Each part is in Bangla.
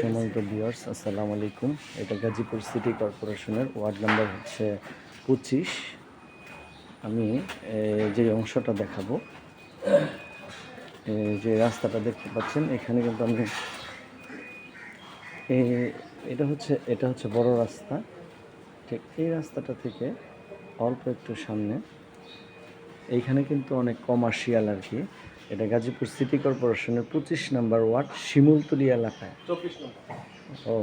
সম্মানিত বিয়ার্স আসসালামু আলাইকুম। এটা গাজীপুর সিটি কর্পোরেশনের ওয়ার্ড নাম্বার হচ্ছে পঁচিশ। আমি যে অংশটা দেখাবো যে রাস্তাটা দেখতে পাচ্ছেন, এখানে কিন্তু আমি এটা হচ্ছে এটা হচ্ছে বড় রাস্তা। ঠিক এই রাস্তাটা থেকে অল্প একটু সামনে, এইখানে কিন্তু অনেক কমার্শিয়াল আর কি। এটা গাজীপুর সিটি কর্পোরেশনের পঁচিশ নম্বর ওয়ার্ড শিমুলতলি এলাকায়। চব্বিশ নম্বর। ও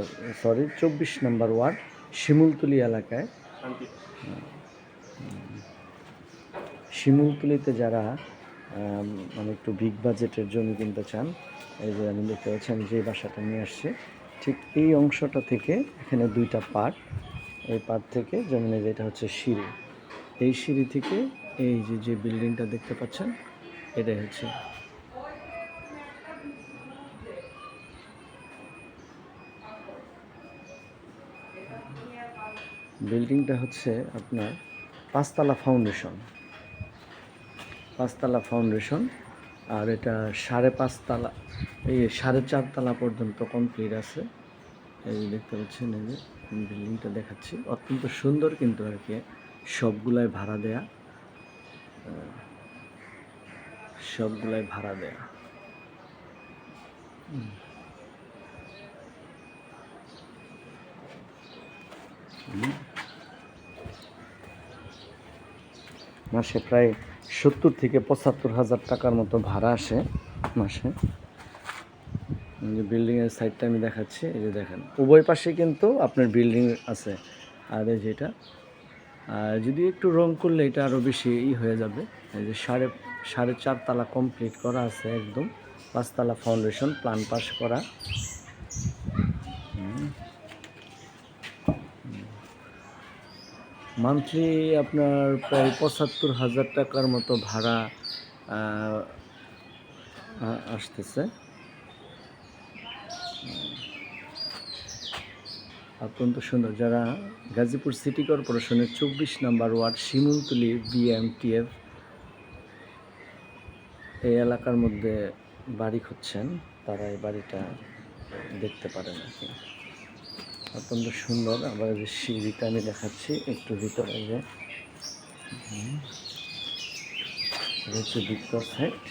সরি চব্বিশ নম্বর ওয়ার্ড শিমুলতলি এলাকায়। শিমুলতলিতে যারা মানে একটু বিগ বাজেটের জমি কিনতে চান এই যে আমি দেখতে পাচ্ছি আমি যে বাসাটা নিয়ে আসছি ঠিক এই অংশটা থেকে এখানে দুইটা পার্ট এই পার্ট থেকে জমিনে যেটা হচ্ছে সিঁড়ি। এই সিঁড়ি থেকে এই যে যে বিল্ডিংটা দেখতে পাচ্ছেন এটাই হচ্ছে। বিল্ডিংটা হচ্ছে আপনার পাঁচতলা ফাউন্ডেশন। পাঁচতলা ফাউন্ডেশন, আর এটা সাড়ে পাঁচতলা, এই সাড়ে চারতলা পর্যন্ত কমপ্লিট আছে। এই দেখতে পাচ্ছেন, এই যে বিল্ডিংটা দেখাচ্ছি। অত্যন্ত সুন্দর কিন্তু আর কি, সবগুলাই ভাড়া দেয়া। সবগুলাই ভাড়া দেয়া। মাসে প্রায় সত্তর থেকে পঁচাত্তর হাজার টাকার মতো ভাড়া আসে মাসে যে বিল্ডিংয়ের সাইডটা আমি দেখাচ্ছি, এই যে দেখেন, উভয় পাশে কিন্তু আপনার বিল্ডিং আছে আর এই যেটা আর যদি একটু রং করলে এটা আরও বেশি ই হয়ে যাবে। এই যে সাড়ে সাড়ে চার তালা কমপ্লিট করা আছে একদম। পাঁচতলা ফাউন্ডেশন প্ল্যান পাস করা। মান্থলি আপনার প্রায় পঁচাত্তর হাজার টাকার মতো ভাড়া আসতেছে। অত্যন্ত সুন্দর। যারা গাজীপুর সিটি কর্পোরেশনের চব্বিশ নম্বর ওয়ার্ড শিমুলতলি বিএমটিএফ এই এলাকার মধ্যে বাড়ি খুঁজছেন, তারা এই বাড়িটা দেখতে পারেন আর কি। অত্যন্ত সুন্দর। আবার যে সিঁড়িটা আমি দেখাচ্ছি, একটু ভিতরে যে। হচ্ছে সাইড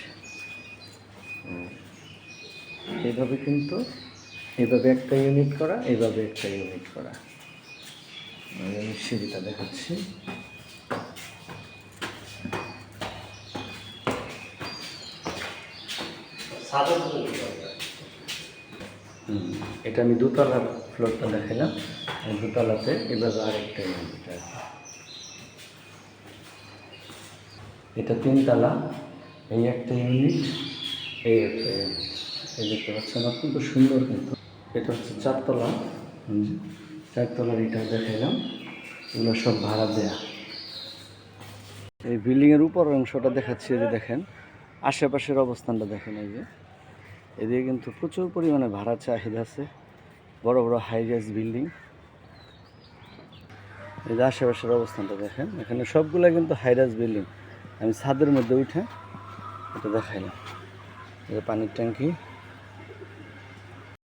এইভাবে কিন্তু এইভাবে একটা ইউনিট করা এইভাবে একটা ইউনিট করা। আমি সিঁড়িটা দেখাচ্ছি। এটা আমি দোতলা ফ্লোরটা দেখালাম। দোতলাতে এভাবে আরেকটা ইউনিট আছে। এটা তিনতলা। এই একটা ইউনিট এই একটা ইউনিট এই দেখতে পাচ্ছেন অত্যন্ত সুন্দর কিন্তু। এটা হচ্ছে চারতলা। চারতলার এটা দেখাইলাম। এগুলো সব ভাড়া দেয়া। এই বিল্ডিংয়ের উপর অংশটা দেখাচ্ছি যে দেখেন। আশেপাশের অবস্থানটা দেখেন, এই যে। এদিকে কিন্তু প্রচুর পরিমাণে ভাড়া চাহিদা আছে। বড় বড় হাই রাইজ বিল্ডিং। এই যে আশেপাশের অবস্থানটা দেখেন। এখানে সবগুলো কিন্তু হাই রাইজ বিল্ডিং। আমি ছাদের মধ্যে উঠে এটা দেখাইলাম। যে পানির ট্যাঙ্কি।